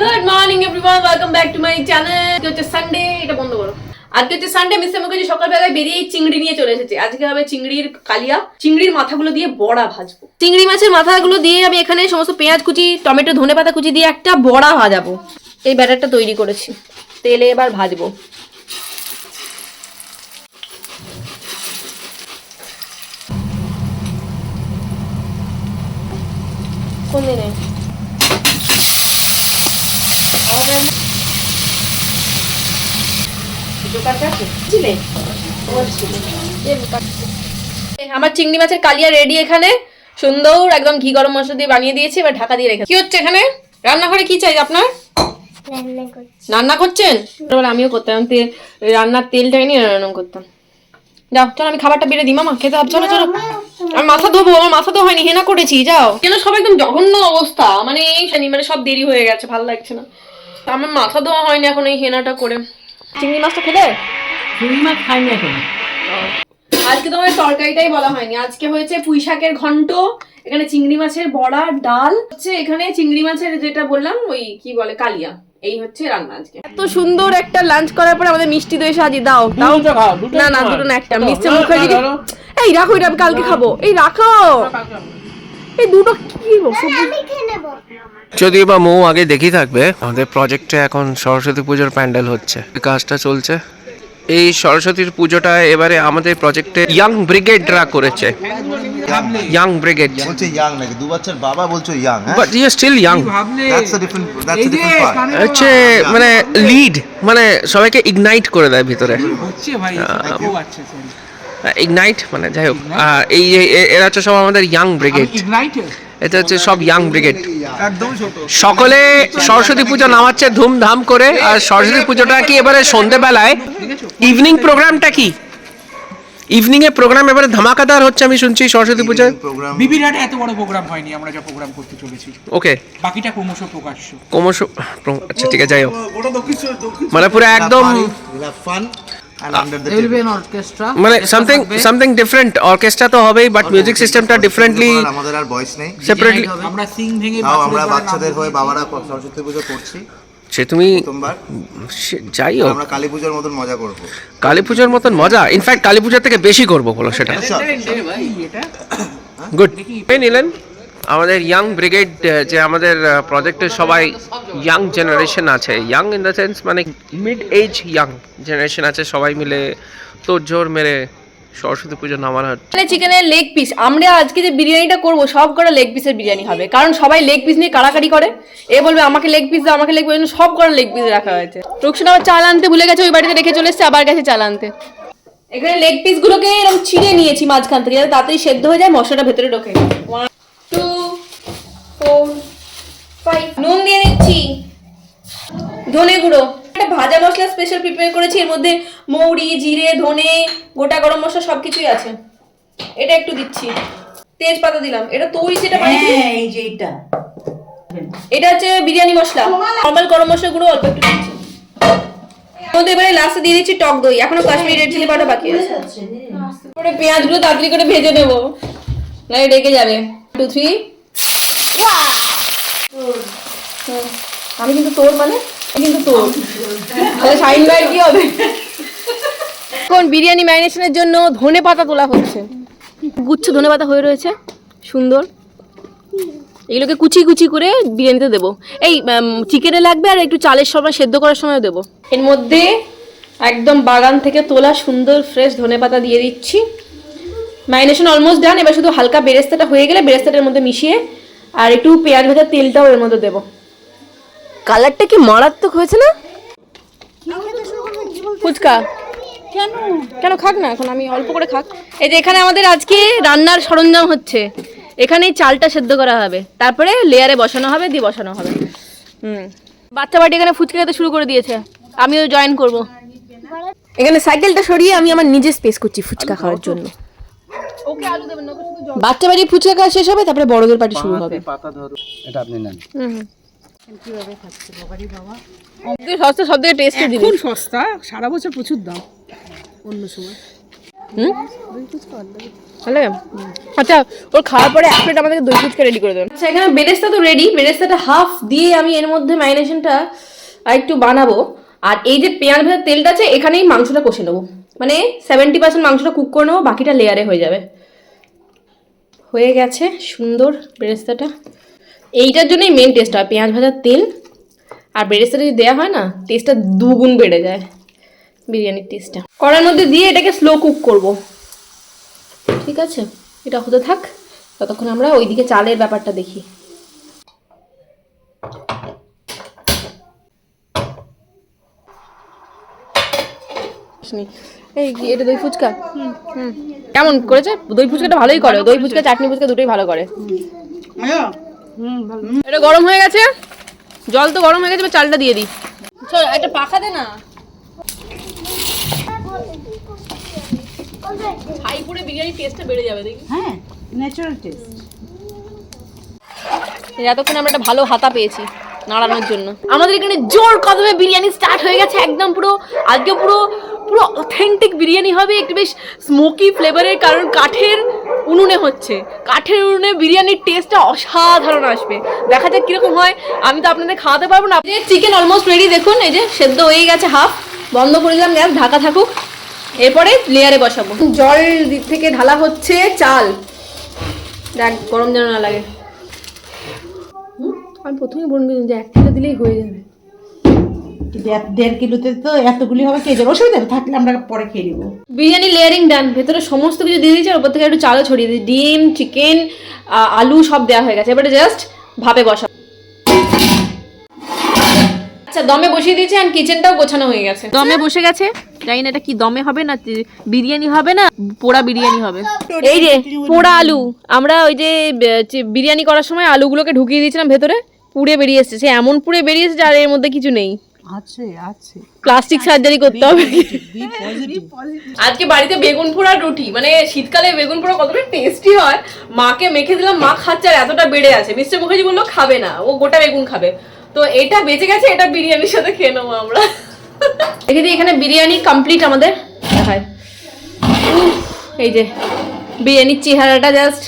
Good morning everyone welcome back to my channel আজকে হচ্ছে Sunday এটা বন্ধ করো। আজকে হচ্ছে সানডে মিস্টার মুখার্জি সকালবেলায় বেরিয়ে চিংড়ি নিয়ে চলে এসেছে। আজকে হবে চিংড়ির কালিয়া। চিংড়ির মাথাগুলো দিয়ে বড়া ভাজবো। চিংড়ি মাছের মাথাগুলো দিয়ে আমি এখানে সমস্ত পেঁয়াজ কুচি, টমেটো ধনে পাতা কুচি দিয়ে একটা বড়া ভাজাবো। এই ব্যাটারটা তৈরি করেছি। তেলে এবার ভাজবো। কোন দিনে? আমার চিংড়ি মাছের কালিয়া রেডি এখানে। সুন্দর একদম ঘি গরম মশলা দিয়ে বানিয়ে দিয়েছি এবার ঢাকা দিয়ে রেখে কি হচ্ছে এখানে? রান্নাঘরে কি চাই আপনার? রান্না করছেন? আমিও করতাম রান্নার তেলটাই নিয়ে রান্না করতাম। যাও চলো আমি খাবারটা বেড়ে দিই মামা খেতে হবে। চলো চলো। আমি মাথা ধোবো আমার মাথা তো হয়নি হেনা করেছি যাও। কেন সব একদম জঘন্য অবস্থা। মানে মানে সব দেরি হয়ে গেছে ভালো লাগছে না। আমার মাথা ধোয়া হয়নি এখন এই হেনাটা করে। চিংড়ি মাছটা খেলে? চিংড়ি মাছ খাই না এখন। আজকে তোমার তরকারিটাই বলা হয়নি। আজকে হয়েছে পুঁই শাকের ঘন্ট এখানে চিংড়ি মাছের বড়া ডাল হচ্ছে এখানে চিংড়ি মাছের যেটা বললাম ওই কি বলে কালিয়া। এই হচ্ছে রান্না আজকে। এত সুন্দর একটা লাঞ্চ করার পরে আমাদের মিষ্টি দই সাজি দাও দাও। দুটো খাও, দুটো না না দুটো না একটা। ধরো, মুখার্জি এই রাখো এটা আমি কালকে খাব। এই রাখো। এই দুটো কি সবজি আমি খেয়ে নেব। যদিও বা মৌ আগে দেখি থাকবে আমাদের প্রজেক্টে এখন সরস্বতী পুজোর প্যান্ডেল হচ্ছে। কাজটা চলছে। এই সরস্বতীর পুজোটা এবারে আমাদের প্রজেক্টে ইয়াং ব্রিগেডরা করেছে। ইয়াং ব্রিগেড বলছে ইয়াং নাকি? দু বাচ্চার বাবা বলছো ইয়াং হ্যাঁ? But you still young that's a different that's a different part হচ্ছে মানে লিড মানে সবাইকে ইগনাইট করে দেয় ভিতরে। হচ্ছে ভাই ও আচ্ছা ইগনাইট মানে যাই হোক। এই এরা হচ্ছে সব আমাদের ইয়াং ব্রিগেড ইগনাইটেড এটা হচ্ছে সব ইয়াং। ব্রিগেড সকলে সরস্বতী পুজো নামাচ্ছে ধুমধাম করে আর সরস্বতী পুজোটা কি এবারে সন্ধেবেলায়? ইভিনিং প্রোগ্রামটা কি? ইভিনিং এ প্রোগ্রাম এবারে ধামাকাদার হচ্ছে আমি শুনছি সরস্বতী পুজোয়? প্রোগ্রাম বিবির এত বড় প্রোগ্রাম হয়নি আমরা যা প্রোগ্রাম করতে চলেছি। ওকে। বাকিটা ক্রমশ প্রকাশ্য। ক্রমশ আচ্ছা ঠিক আছে যাই হোক। মানে পুরো একদম ফান মানে সামথিং সামথিং ডিফারেন্ট অর্কেস্ট্রা তো হবেই বাট মিউজিক সিস্টেমটা ডিফারেন্টলি আমাদের আর ভয়েস নেই। সেপারেটলি আমরা সিং ভেঙে আমরা বাচ্চাদের হয়ে বাবারা সরস্বতী পুজো করছি। সে তুমি যাই হোক। আমরা কালী পুজোর মতন মজা করব। কালী পুজোর মতন মজা। ইনফ্যাক্ট কালী পুজোর থেকে বেশি করব বলো সেটা। গুড এই নিলেন। আমাদের ইয়াং ব্রিগেড যে আমাদের প্রজেক্টের সবাই ইয়াং জেনারেশন আছে। ইয়াং ইন দ্য সেন্স মানে মিড এজ ইয়াং জেনারেশন আছে সবাই মিলে। তোর জোর মেরে সরস্বতী পুজো নামানো হচ্ছে চিকেনের লেগ পিস আমরা আজকে যে বিরিয়ানিটা করব, সব কটা লেগ পিসের বিরিয়ানি হবে। কারণ সবাই লেগ পিস নিয়ে কাড়াকাড়ি করে। এ বলবে, আমাকে লেগ পিস দাও, আমাকে লেগ পিস সব কটা লেগ পিস রাখা হয়েছে। রুকসান আবার চাল আনতে ভুলে গেছে, ওই বাড়িতে রেখে চলে এসেছে, আবার গেছে চাল আনতে। এখানে লেগ পিস গুলোকে এরকম ছিঁড়ে নিয়েছি মাঝখান থেকে, যাতে তাড়াতাড়ি সেদ্ধ হয়ে যায়, মশলাটা ভেতরে ঢোকে। ধনে গুঁড়ো। একটা ভাজা মশলা স্পেশাল প্রিপেয়ার করেছি এর মধ্যে মৌরি জিরে ধনে গোটা গরম মশলা সবকিছুই আছে। এটা একটু দিচ্ছি। তেজপাতা দিলাম। এটা তুই যেটা বানিয়েছিস এই যে এটা এটা হচ্ছে বিরিয়ানি মশলা। নর্মাল গরম মশলা গুঁড়ো অল্প একটু দিচ্ছি। মধ্যে এবারে লাস্টে দিয়ে দিচ্ছি টক দই। এখনও কাশ্মীরি রেড চিলি পাউডার বাকি আছে। করে পেঁয়াজগুলো তাড়াতাড়ি করে ভেজে নেব। নাহলে রেগে যাবে। টু থ্রি আমি কিন্তু তোর মানে কিন্তু তোর তাহলে শাইন ভাইয়ের কি হবে? এখন বিরিয়ানি ম্যারিনেশনের জন্য ধনে পাতা তোলা হচ্ছে? গুচ্ছ ধনে পাতা হয়ে রয়েছে। সুন্দর। এগুলোকে কুচি কুচি করে বিরিয়ানিতে দেবো। এই চিকেনে লাগবে আর একটু চালের সময় সেদ্ধ করার সময় দেবো। এর মধ্যে একদম বাগান থেকে তোলা সুন্দর ফ্রেশ ধনে পাতা দিয়ে দিচ্ছি। ম্যারিনেশন অলমোস্ট ডান এবার শুধু হালকা বেরেস্তাটা হয়ে গেলে বেরেস্তাটার মধ্যে মিশিয়ে আর একটু পেঁয়াজ ভাজার তেলটাও এর মধ্যে দেবো। কালারটা কি মারাত্মক হয়েছে না? ফুচকা। কেন? কেন খাক না এখন? আমি অল্প করে খাক। এই যে এখানে আমাদের আজকে রান্নার সরঞ্জাম হচ্ছে। এখানেই চালটা সেদ্ধ করা হবে। তারপরে লেয়ারে বসানো হবে দিয়ে বসানো হবে। হুম। বাচ্চা বাড়ি এখানে ফুচকা খেতে শুরু করে দিয়েছে। আমিও জয়েন করব। এখানে সাইকেলটা সরিয়ে আমি আমার নিজে স্পেস করছি ফুচকা খাওয়ার জন্য। বাচ্চা বাড়ি ফুচকা খাওয়া শেষ হবে তারপরে বড়দের পার্টি শুরু হবে। এটা আপনি নেন। হুম। সস্তা সব থেকে টেস্টি জিনিস। খুব সস্তা সারা বছর প্রচুর দাম। অন্য সময়। হুম? ভালো আচ্ছা ওর খাওয়ার পরে এক প্লেট আমাদেরকে দই ফুচকা রেডি করে দেবেন। আচ্ছা এখানে বেরেস্তা তো রেডি বেরেস্তাটা হাফ দিয়ে আমি এর মধ্যে ম্যারিনেশনটা আর একটু বানাবো। আর এই যে পেঁয়াজ ভাজার তেলটা আছে এখানেই মাংসটা কষে নেব। মানে সেভেন্টি পার্সেন্ট মাংসটা কুক করে নেব বাকিটা লেয়ারে হয়ে যাবে। হয়ে গেছে সুন্দর বেরেস্তাটা। এইটার জন্যই মেন টেস্ট হয় পেঁয়াজ ভাজার তেল আর বেরেস্তাটা যদি দেওয়া হয় না টেস্টটা দুগুণ বেড়ে যায় বিরিয়ানির টেস্টটা কড়ার মধ্যে দিয়ে এটাকে স্লো কুক করব। ঠিক আছে? এটা হতে থাক ততক্ষণ আমরা ওইদিকে চালের ব্যাপারটা দেখি। এই এটা দই ফুচকা? হুম কেমন করেছে? দই ফুচকাটা ভালোই করে দই ফুচকা চাটনি ফুচকা দুটোই ভালো করে। এটা গরম হয়ে গেছে? জল তো গরম হয়ে গেছে চালটা দিয়ে দিই। চল একটা পাখা দে না। টেস্টটা বেড়ে যাবে দেখি। হ্যাঁ ন্যাচারাল টেস্ট এতক্ষণ আমরা একটা ভালো হাতা পেয়েছি নাড়ানোর জন্য। আমাদের এখানে জোর কদমে বিরিয়ানি স্টার্ট হয়ে গেছে একদম পুরো আজকে পুরো পুরো অথেন্টিক বিরিয়ানি হবে, একটু বেশ স্মোকি ফ্লেভারের কারণ কাঠের উনুনে হচ্ছে। কাঠের উনুনে বিরিয়ানির টেস্টটা অসাধারণ আসবে। দেখা যাক কীরকম হয়, আমি তো আপনাদের খাওয়াতে পারব না। যে চিকেন অলমোস্ট রেডি দেখুন, এই যে সেদ্ধ হয়ে গেছে হাফ বন্ধ করে দিলাম গ্যাস, ঢাকা থাকুক। এরপরে লেয়ারে বসাবো। জল থেকে ঢালা হচ্ছে চাল। দেখ, গরম যেন না লাগে। আমি প্রথমেই বলব যে এক দিলেই হয়ে যাবে। দেড়- দেড় কিলোতে তো এতগুলি হবে কে যাবে অসুবিধা থাকলে আমরা পরে খেয়ে নেব। বিরিয়ানি লেয়ারিং ডান ভেতরে সমস্ত কিছু দিয়ে দিয়েছি আর ওপর থেকে একটু চালও ছড়িয়ে দিয়েছি। ডিম চিকেন আলু সব দেওয়া হয়ে গেছে। এবারে জাস্ট ভাপে বসা আচ্ছা দমে বসিয়ে দিয়েছি আর কিচেনটাও গোছানো হয়ে গেছে। দমে বসে গেছে? জানি না এটা কি দমে হবে না বিরিয়ানি হবে না পোড়া বিরিয়ানি হবে? এই যে পোড়া আলু। আমরা ওই যে বিরিয়ানি করার সময় আলুগুলোকে ঢুকিয়ে দিয়েছিলাম ভেতরে পুড়ে বেরিয়ে এসেছে। সে এমন পুড়ে বেরিয়ে এসেছে আর এর মধ্যে কিছু নেই। আছে আছে। প্লাস্টিক সার্জারি করতে হবে। আজকে বাড়িতে বেগুন পোড়া রুটি। মানে শীতকালে বেগুন পোড়া কতটা টেস্টি হয় মাকে মেখে দিলাম মা খাচ্ছে আর এতটা বেড়ে আছে। মিস্টার মুখার্জি বলল খাবে না ও গোটা বেগুন খাবে। তো এটা বেঁচে গেছে এটা বিরিয়ানির সাথে খেয়ে নেব আমরা। দেখে এখানে বিরিয়ানি কমপ্লিট আমাদের। উফ, এই যে বিরিয়ানির চেহারাটা জাস্ট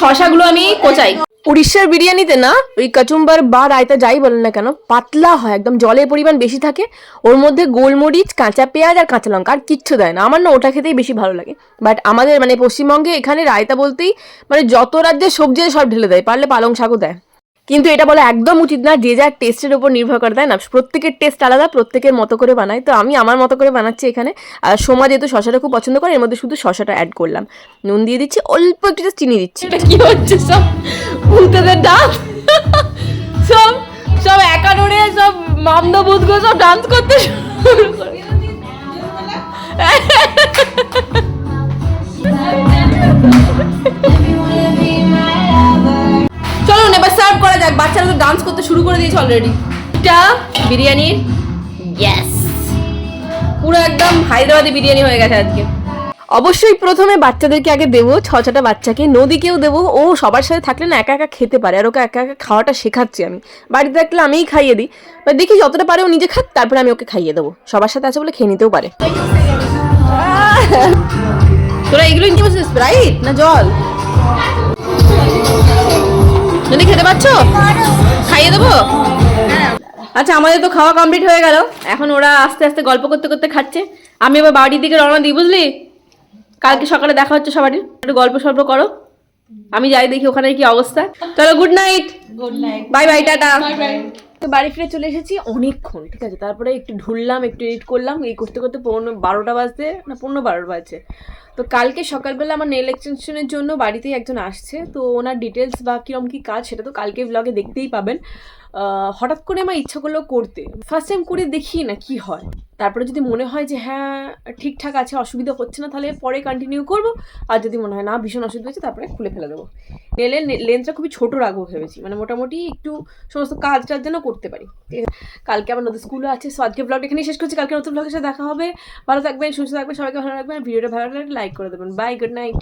শশাগুলো আমি কোচাই। উড়িষ্যার বিরিয়ানিতে না ওই কচুম্বার বা রায়তা যাই বলেন না কেন, পাতলা হয়, একদম জলের পরিমাণ বেশি থাকে। ওর মধ্যে গোলমরিচ, কাঁচা পেঁয়াজ আর কাঁচা লঙ্কা আর কিচ্ছু দেয় না। আমার না ওটা খেতেই বেশি ভালো লাগে। বাট আমাদের মানে পশ্চিমবঙ্গে এখানে রায়তা বলতেই মানে যত রাজ্যের সবজি সব ঢেলে দেয়, পারলে পালং শাকও দেয়। কিন্তু এটা বলা একদম উচিত না, যে যার টেস্টের উপর নির্ভর করে তাই না। প্রত্যেকের টেস্ট আলাদা, প্রত্যেকের মতো করে বানায়। তো আমি আমার মতো করে বানাচ্ছি এখানে। আর সোমা যেহেতু শশাটা খুব পছন্দ করে, এর মধ্যে শুধু শশাটা অ্যাড করলাম। নুন দিয়ে দিচ্ছি, অল্প একটু চিনি দিচ্ছি। এটা কি হচ্ছে সব? ভূতেদের ডান্স সব সব একাডোরে সব মামদ ভূতগুলো সব ডান্স করতে শুরু করে। এবার সার্ভ করা যাক। বাচ্চারা তো ডান্স করতে শুরু করে দিয়েছে অলরেডি এটা বিরিয়ানির? ইয়েস পুরো একদম হায়দ্রাবাদি বিরিয়ানি হয়ে গেছে আজকে। অবশ্যই প্রথমে বাচ্চাদেরকে আগে দেবো, ছ, ছটা বাচ্চাকে। নদীকেও দেবো। ও সবার সাথে থাকলে না একা একা খেতে পারে, আর ওকে একা একা খাওয়াটা শেখাচ্ছি আমি। বাড়িতে থাকলে আমিই খাইয়ে দিই। বা দেখি যতটা পারে ও নিজে খাক, তারপরে আমি ওকে খাইয়ে দেবো। সবার সাথে আছে বলে খেয়ে নিতেও পারে। তোরা এগুলো নিতে বসে স্প্রাইট না জল? যদি খেতে পাচ্ছ খাইয়ে দেবো? আচ্ছা আমাদের তো খাওয়া কমপ্লিট হয়ে গেল। এখন ওরা আস্তে আস্তে গল্প করতে করতে খাচ্ছে। আমি এবার বাড়ির দিকে রওনা দিই, বুঝলি? কালকে সকালে দেখা হচ্ছে সবারই। একটু গল্প সল্প করো। আমি যাই দেখি ওখানে কি অবস্থা। চলো good night good night bye bye tata. তো বাড়ি ফিরে চলে এসেছি অনেকক্ষণ ঠিক আছে? তারপরে একটু ঢুললাম একটু এডিট করলাম। এই করতে করতে পনেরো বারোটা বাজতে না পনেরো বারোটা বাজছে। তো কালকে সকালবেলা আমার নেল এক্সটেনশনের জন্য বাড়িতেই একজন আসছে, তো ওনার ডিটেলস বা কীরকম কী কাজ সেটা তো কালকে ব্লগে দেখতেই পাবেন। হঠাৎ করে আমার ইচ্ছা করল করতে। ফার্স্ট টাইম করে দেখি না কি হয়। তারপরে যদি মনে হয় যে হ্যাঁ ঠিকঠাক আছে, অসুবিধা হচ্ছে না, তাহলে পরে কন্টিনিউ করব। আর যদি মনে হয় না, ভীষণ অসুবিধা হচ্ছে তারপরে খুলে ফেলে দেবো। নেলের লেন্সটা খুবই ছোট রাখব ভেবেছি। মানে মোটামুটি একটু সমস্ত কাজ টাজ যেন করতে পারি। কালকে আমার নতুন স্কুলও আছে সো আজকে ব্লগটা এখানেই শেষ করছি। কালকে নতুন ব্লগের সাথে দেখা হবে। ভালো থাকবেন, সুস্থ থাকবেন, সবাইকে ভালো রাখবেন। ভিডিওটা ভালো লাগলে লাইক করে দেবেন। Bye good night